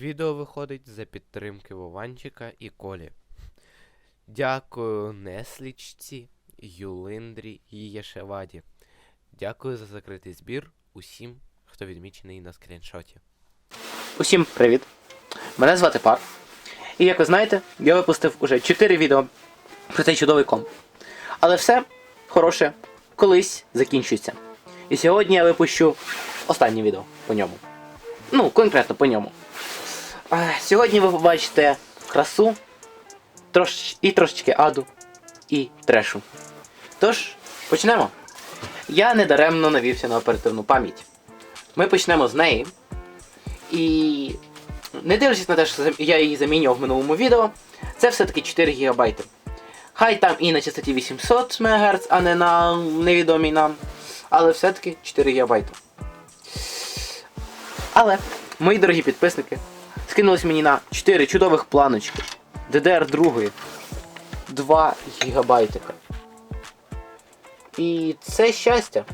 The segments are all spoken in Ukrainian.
Відео виходить за підтримки Вованчика і Колі. Дякую Неслічці, Юлиндрі і Єшеваді. Дякую за закритий збір усім, хто відмічений на скріншоті. Усім привіт! Мене звати Пар. І як ви знаєте, я випустив уже 4 відео про цей чудовий комп. Але все хороше колись закінчується. І сьогодні я випущу останнє відео по ньому. Ну, конкретно по ньому. Сьогодні ви побачите красу трош... і трошечки аду і трешу. Тож, почнемо. Я недаремно навівся на оперативну пам'ять. Ми почнемо з неї. І не дивлячись на те, що я її замінював в минулому відео, це все-таки 4 ГБ. Хай там і на частоті 800 МГц, а не на невідомій нам. Але все-таки 4 ГБ. Але мої дорогі підписники скинулись мені на 4 чудових планочки. DDR2 2 гігабайтика. І це щастя.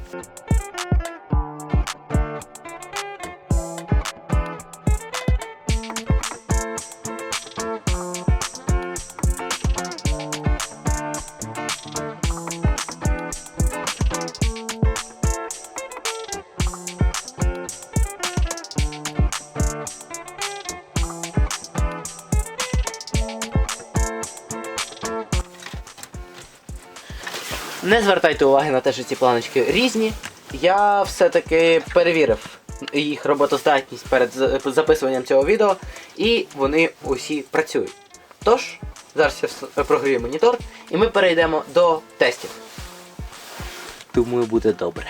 Не звертайте уваги на те, що ці планочки різні. Я все-таки перевірив їх роботоздатність перед записуванням цього відео, і вони усі працюють. Тож, зараз я прогрію монітор, і ми перейдемо до тестів. Думаю, буде добре.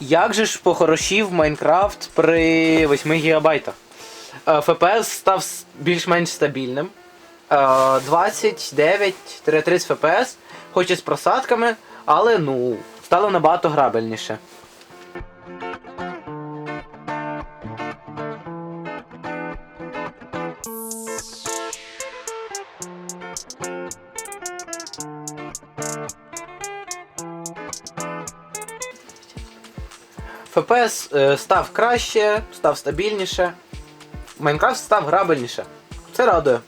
Як же ж похорошів Майнкрафт при 8 гігабайтах? Е, FPS став більш-менш стабільним. Е, 29-30 FPS, хоч і з просадками, але ну, стало набагато грабельніше. FPS е, став краще, став стабільніше. Майнкрафт став грабельніше. Це радує.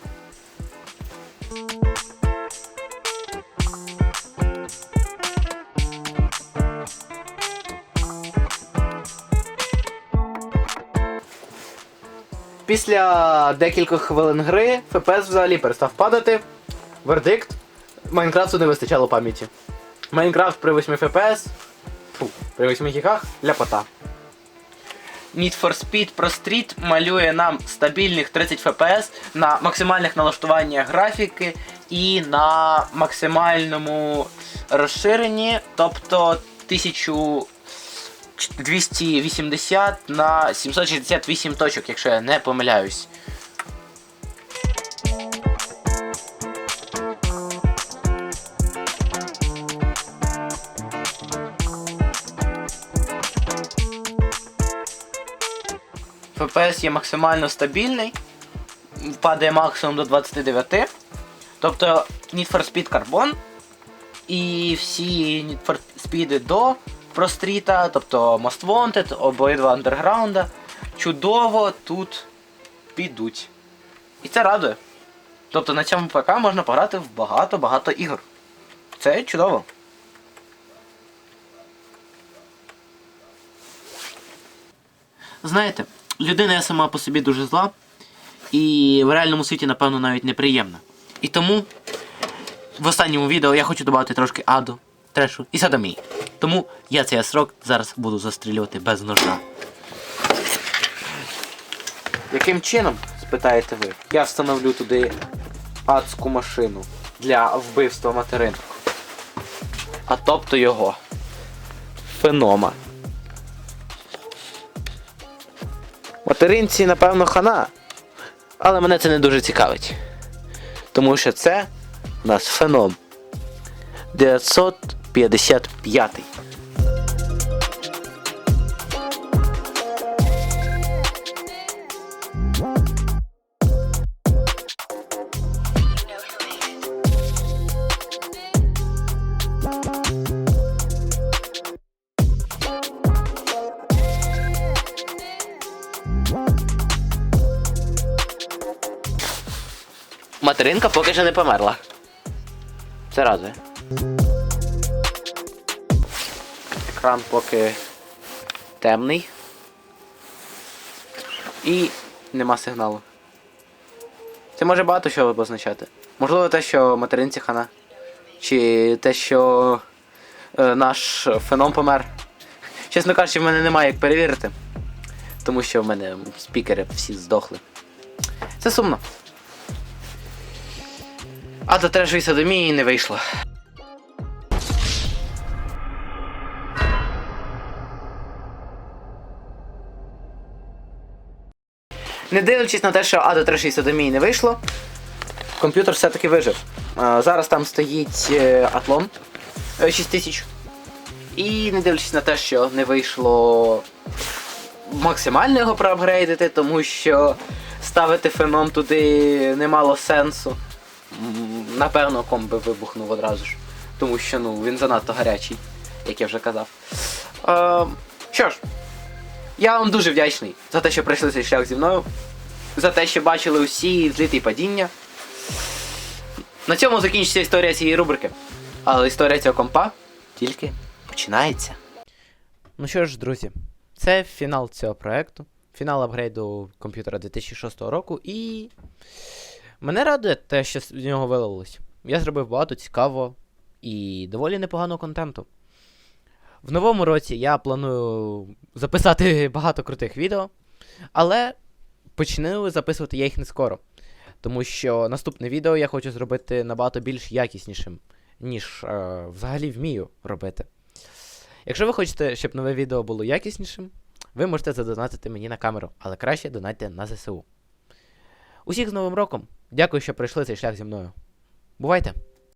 Після декількох хвилин гри FPS взагалі перестав падати. Вердикт. Майнкрафту не вистачало пам'яті. Майнкрафт при 8 FPS. При 8 гігах ляпота. Need for Speed Pro Street малює нам стабільних 30 FPS на максимальних налаштуваннях графіки і на максимальному розширенні, тобто 1280 на 768 точок, якщо я не помиляюсь. FPS є максимально стабільний, падає максимум до 29. Тобто Need for Speed Carbon і всі Need for Speed до Простріта, тобто Most Wanted, обидва Underground, чудово тут підуть. І це радує. Тобто на цьому ПК можна пограти в багато-багато ігор. Це чудово. Знаєте, людина я сама по собі дуже зла, і в реальному світі, напевно, навіть неприємна. І тому в останньому відео я хочу додати трошки аду, трешу і садомії. Тому я цей срок зараз буду застрілювати без ножа. Яким чином, спитаєте ви, я встановлю туди адську машину для вбивства материнок. А тобто його. Фенома. Материнці, напевно, хана. Але мене це не дуже цікавить. Тому що це у нас феном 55-й. Материнка поки що не померла. Це рази. Екран поки темний. І нема сигналу. Це може багато що позначати. Можливо, те, що материнці хана. Чи те, що е, наш феном помер. Чесно кажучи, в мене немає як перевірити. Тому що в мене спікери всі здохли. Це сумно. А до трешої садомії не вийшло. Не дивлячись на те, що А до трешої садомії не вийшло, комп'ютер все-таки вижив. Е, Зараз там стоїть е, Атлон е, 6000. І не дивлячись на те, що не вийшло максимально його проапгрейдити, тому що ставити феном туди не мало сенсу. Напевно, комп би вибухнув одразу ж. Тому що ну, він занадто гарячий, як я вже казав. Е, що ж, я вам дуже вдячний за те, що пройшли цей шлях зі мною, за те, що бачили усі зліти і падіння. На цьому закінчиться історія цієї рубрики. Але історія цього компа тільки починається. Ну що ж, друзі, це фінал цього проекту, фінал апгрейду комп'ютера 2006 року, і мене радує те, що з нього вилилось. Я зробив багато цікавого і доволі непоганого контенту. В новому році я планую записати багато крутих відео, але почну записувати я їх не скоро. Тому що наступне відео я хочу зробити набагато більш якіснішим, ніж е, взагалі вмію робити. Якщо ви хочете, щоб нове відео було якіснішим, ви можете задонатити мені на камеру, але краще донатьте на ЗСУ. Усіх з Новим роком! Дякую, що пройшли цей шлях зі мною. Бувайте!